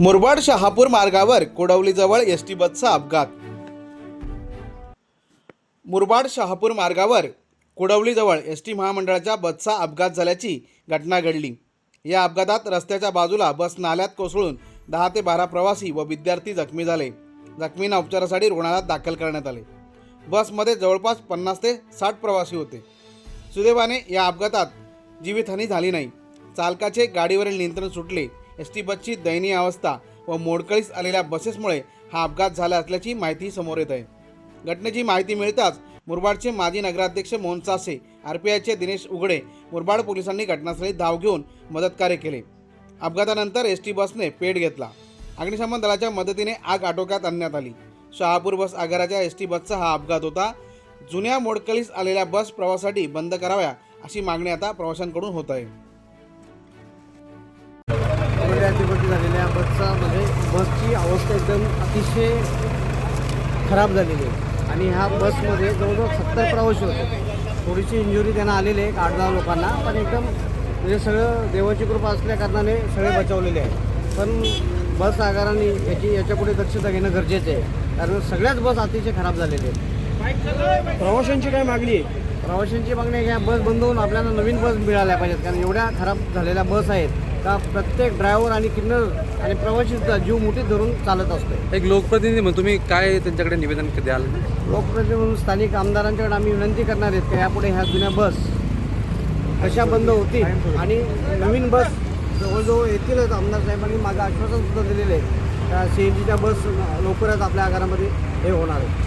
मुरबाड शहापूर मार्गावर कोडवलीजवळ S T बसचा अपघात. मुरबाड शहापूर मार्गावर कोडवलीजवळ एस टी महामंडळाच्या बसचा अपघात झाल्याची घटना घडली. या अपघातात रस्त्याच्या बाजूला बस नाल्यात कोसळून दहा ते बारा प्रवासी व विद्यार्थी जखमी झाले. जखमींना उपचारासाठी रुग्णालयात दाखल करण्यात आले. बसमध्ये जवळपास पन्नास ते साठ प्रवासी होते. सुदैवाने या अपघातात जीवितहानी झाली नाही. चालकाचे गाडीवरील नियंत्रण सुटले. एस टी बसची दयनीय अवस्था व मोडकळीस आलेल्या बसेसमुळे हा अपघात झाला असल्याची माहिती समोर येत आहे. घटनेची माहिती मिळताच मुरबाडचे माजी नगराध्यक्ष मोहन सासे आर पी आयचे दिनेश उघडे मुरबाड पोलिसांनी घटनास्थळी धाव घेऊन मदतकार्य केले. अपघातानंतर एस टी बसने पेट घेतला. अग्निशमन दलाच्या मदतीने आग आटोक्यात आणण्यात आली. शहापूर बस आगाराच्या एस टी बसचा हा अपघात होता. जुन्या मोडकळीस आलेल्या बस प्रवासासाठी बंद कराव्या अशी मागणी आता प्रवाशांकडून होत आहे. बसचा म्हणजे बसची अवस्था एकदम अतिशय खराब झालेली आहे. आणि ह्या बसमध्ये जवळजवळ सत्तर प्रवासी होते. थोडीशी इंजुरी त्यांना आलेली आहे एक आठ दहा लोकांना. पण एकदम म्हणजे सगळं देवाची कृपा असल्या कारणाने सगळे बचावलेले आहे पण बस आगाराने याची याच्यापुढे दक्षता घेणं गरजेचं आहे. कारण सगळ्याच बस अतिशय खराब झालेल्या आहेत. प्रवाशांची काय मागणी आहे? प्रवाशांची मागणी आहे की ह्या बस बंद होऊन आपल्याला नवीन बस मिळाल्या पाहिजेत. कारण एवढ्या खराब झालेल्या बस आहेत. का प्रत्येक ड्रायव्हर आणि किन्नर आणि प्रवासी सुद्धा जीव मुठीत धरून चालत असतो. एक लोकप्रतिनिधी म्हणून तुम्ही काय त्यांच्याकडे निवेदन द्याल? लोकप्रतिनिधी म्हणून स्थानिक आमदारांच्याकडे आम्ही विनंती करणार आहेत की यापुढे ह्या जुन्या बस कशा बंद होतील आणि नवीन बस जवळजवळ येतीलच आमदार साहेबांनी माझं आश्वासन सुद्धा दिलेलं आहे. त्या सी एन जीच्या बस लवकरच आपल्या आगारामध्ये हे होणार आहे.